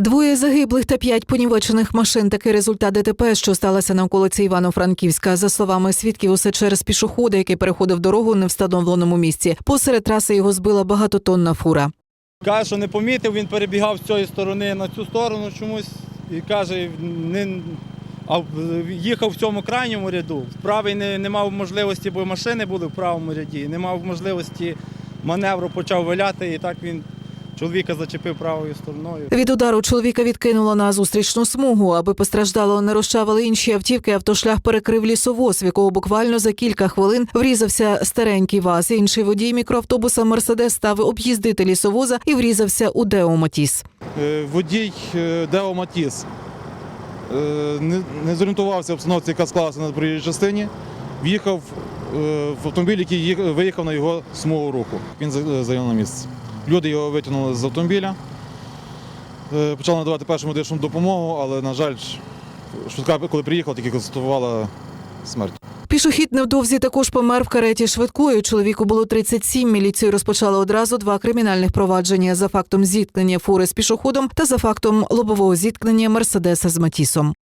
Двоє загиблих та п'ять понівечених машин. Такий результат ДТП, що сталося на околиці Івано-Франківська. За словами свідків, усе через пішохода, який переходив дорогу у невстановленому місці. Посеред траси його збила багатотонна фура. Каже, що не помітив, він перебігав з цієї сторони на цю сторону чомусь і каже, не, а їхав в цьому крайньому ряду. Правий не, не мав можливості, бо машини були в правому ряді, не мав можливості маневру, почав виляти, і так він чоловіка зачепив правою стороною. Від удару чоловіка відкинуло на зустрічну смугу. Аби постраждало не розчавили інші автівки. Автошлях перекрив лісовоз, в якого буквально за кілька хвилин врізався старенький ваз. Інший водій мікроавтобуса Мерседес став об'їздити лісовоза і врізався у Део Матіс. Е, Водій е, Део Матіс е, не, зорієнтувався в обстановці, яка склалася на проїжджій частині. В'їхав в автомобіль, який їх- виїхав на його смугу руху. Він за- зайняв на місце. Люди його витягнули з автомобіля, е, почали надавати першу медичну допомогу, але, на жаль, швидка, коли приїхала, тільки констатувала смерть. Пішохід невдовзі також помер в кареті швидкої. Чоловіку було 37. Міліцію розпочали одразу два кримінальних провадження за фактом зіткнення фури з пішоходом та за фактом лобового зіткнення Мерседеса з Матісом.